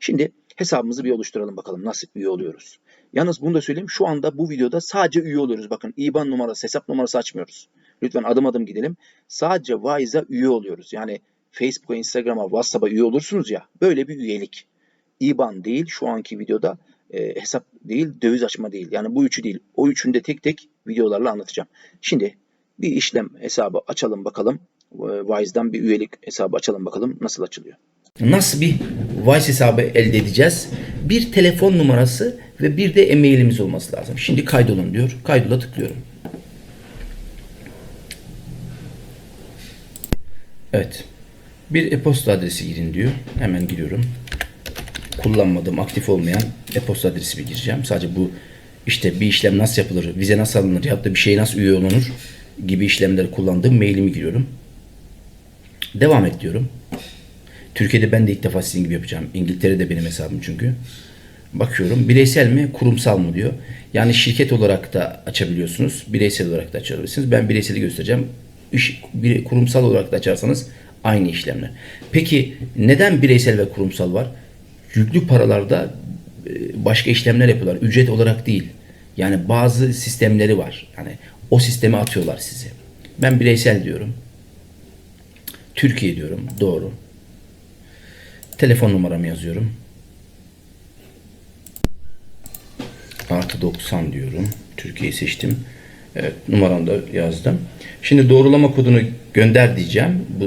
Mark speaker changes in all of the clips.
Speaker 1: Şimdi hesabımızı bir oluşturalım bakalım nasıl üye oluyoruz. Yalnız bunu da söyleyeyim şu anda bu videoda sadece üye oluyoruz. Bakın IBAN numarası, hesap numarası açmıyoruz. Lütfen adım adım gidelim. Sadece Wise'a üye oluyoruz. Yani Facebook'a, Instagram'a, WhatsApp'a üye olursunuz ya böyle bir üyelik. IBAN değil şu anki videoda e, hesap değil, döviz açma değil. Yani bu üçü değil. O üçünü de tek tek videolarla anlatacağım. Şimdi bir işlem hesabı açalım bakalım. E, Wise'dan bir üyelik hesabı açalım bakalım nasıl açılıyor.
Speaker 2: Nasıl bir Vice hesabı elde edeceğiz? Bir telefon numarası ve bir de e-mailimiz olması lazım. Şimdi kaydolun diyor. Kaydola tıklıyorum. Evet. Bir e-posta adresi girin diyor. Hemen giriyorum. Kullanmadığım, aktif olmayan e-posta adresimi gireceğim. Sadece bu işte bir işlem nasıl yapılır, vize nasıl alınır ya da bir şey nasıl üye olunur gibi işlemleri kullandığım mailimi giriyorum. Devam et diyorum. Türkiye'de ben de ilk defa sizin gibi yapacağım. İngiltere'de benim hesabım çünkü. Bakıyorum bireysel mi kurumsal mı diyor. Yani şirket olarak da açabiliyorsunuz. Bireysel olarak da açabilirsiniz. Ben bireyseli göstereceğim. İş, bir, kurumsal olarak da açarsanız aynı işlemler. Peki neden bireysel ve kurumsal var? Yüklü paralarda e, başka işlemler yapıyorlar. Ücret olarak değil. Yani bazı sistemleri var. Yani o sisteme atıyorlar sizi. Ben bireysel diyorum. Türkiye diyorum. Doğru. Telefon numaramı yazıyorum. Artı 90 diyorum. Türkiye'yi seçtim. Evet numaramı da yazdım. Şimdi doğrulama kodunu gönder diyeceğim. Bu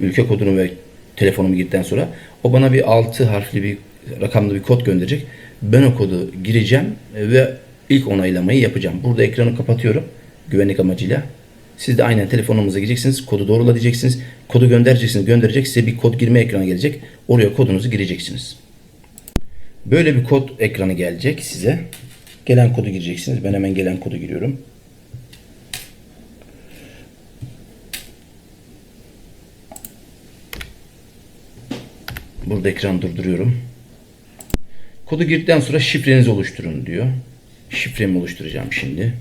Speaker 2: ülke kodunu ve telefonumu girdikten sonra o bana bir 6 harfli bir rakamlı bir kod gönderecek. Ben o kodu gireceğim ve ilk onaylamayı yapacağım. Burada ekranı kapatıyorum güvenlik amacıyla. Siz de aynen telefonunuza gireceksiniz. Kodu doğrula diyeceksiniz. Kodu göndereceksiniz. Gönderecek. Size bir kod girme ekranı gelecek. Oraya kodunuzu gireceksiniz. Böyle bir kod ekranı gelecek size. Gelen kodu gireceksiniz. Ben hemen gelen kodu giriyorum. Burada ekran durduruyorum. Kodu girdikten sonra şifrenizi oluşturun diyor. Şifremi oluşturacağım şimdi.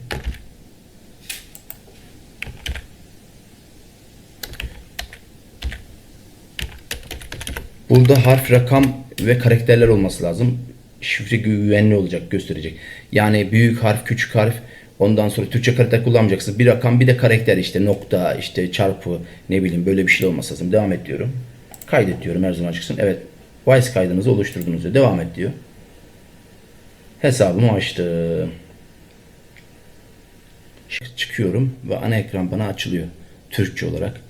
Speaker 2: Burada harf, rakam ve karakterler olması lazım. Şifre güvenli olacak, gösterecek. Yani büyük harf, küçük harf, ondan sonra Türkçe karakter kullanmayacaksınız. Bir rakam, bir de karakter işte nokta, işte çarpı, ne bileyim böyle bir şey olması lazım. Devam et diyorum. Kaydet diyorum her zaman çıksın. Evet, Wise kaydınızı oluşturdunuz diyor. Devam et diyor. Hesabımı açtım. Çıkıyorum ve ana ekran bana açılıyor. Türkçe olarak.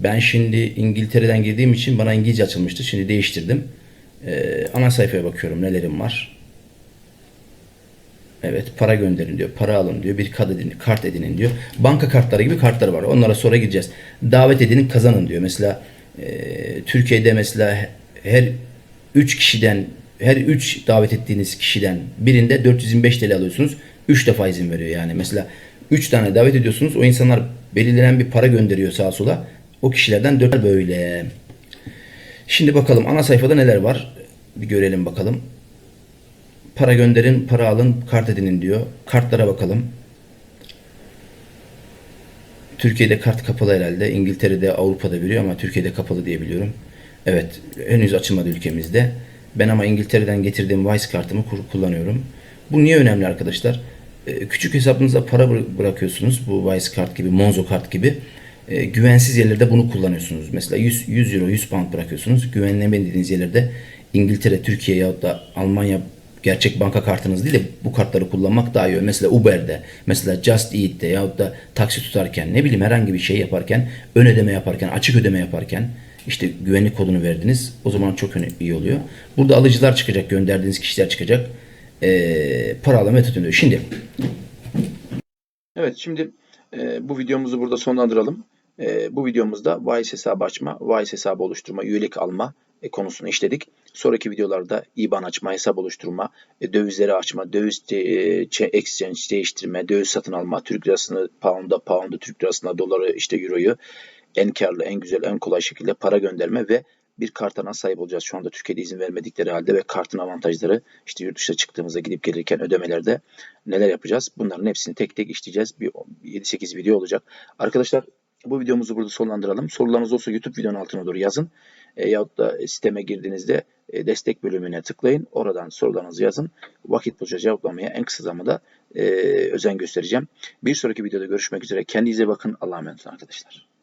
Speaker 2: Ben şimdi İngiltere'den girdiğim için bana İngilizce açılmıştı. Şimdi değiştirdim. Ee, ana sayfaya bakıyorum nelerim var. Evet para gönderin diyor. Para alın diyor. Bir kart edinin, kart edinin diyor. Banka kartları gibi kartlar var. Onlara sonra gideceğiz. Davet edinin kazanın diyor. Mesela e, Türkiye'de mesela her 3 kişiden her 3 davet ettiğiniz kişiden birinde 425 TL alıyorsunuz. 3 defa izin veriyor yani. Mesela 3 tane davet ediyorsunuz. O insanlar belirlenen bir para gönderiyor sağa sola. O kişilerden 4 böyle. Şimdi bakalım ana sayfada neler var. Bir görelim bakalım. Para gönderin, para alın, kart edinin diyor. Kartlara bakalım. Türkiye'de kart kapalı herhalde. İngiltere'de, Avrupa'da biliyor ama Türkiye'de kapalı diye biliyorum. Evet, henüz açılmadı ülkemizde. Ben ama İngiltere'den getirdiğim Wise kartımı kullanıyorum. Bu niye önemli arkadaşlar? Ee, küçük hesabınıza para bırakıyorsunuz. Bu Wise kart gibi, Monzo kart gibi. Ee, güvensiz yerlerde bunu kullanıyorsunuz. Mesela 100, 100 euro, 100 pound bırakıyorsunuz. Güvenilemediğiniz yerlerde İngiltere, Türkiye ya da Almanya gerçek banka kartınız değil de bu kartları kullanmak daha iyi. Mesela Uber'de, mesela Just Eat'te ya da taksi tutarken ne bileyim herhangi bir şey yaparken, ön ödeme yaparken, açık ödeme yaparken işte güvenlik kodunu verdiniz. O zaman çok iyi oluyor. Burada alıcılar çıkacak, gönderdiğiniz kişiler çıkacak. Ee, para alma metodu diyor. Şimdi
Speaker 1: Evet şimdi e, bu videomuzu burada sonlandıralım. E, bu videomuzda Wise hesabı açma, Wise hesabı oluşturma, üyelik alma e, konusunu işledik. Sonraki videolarda IBAN açma, hesap oluşturma, e, dövizleri açma, döviz e, exchange değiştirme, döviz satın alma, Türk lirasını pound'a, pound'u Türk lirasına, doları işte euroyu en karlı, en güzel, en kolay şekilde para gönderme ve bir kartına sahip olacağız. Şu anda Türkiye'de izin vermedikleri halde ve kartın avantajları işte yurt dışına çıktığımızda gidip gelirken ödemelerde neler yapacağız? Bunların hepsini tek tek işleyeceğiz. Bir 7-8 video olacak. Arkadaşlar bu videomuzu burada sonlandıralım. Sorularınız olsa YouTube videonun altına doğru yazın. e, yahut da siteme girdiğinizde e, destek bölümüne tıklayın. Oradan sorularınızı yazın. Vakit bulunca cevaplamaya en kısa zamanda e, özen göstereceğim. Bir sonraki videoda görüşmek üzere. Kendinize bakın. Allah'a emanet olun arkadaşlar.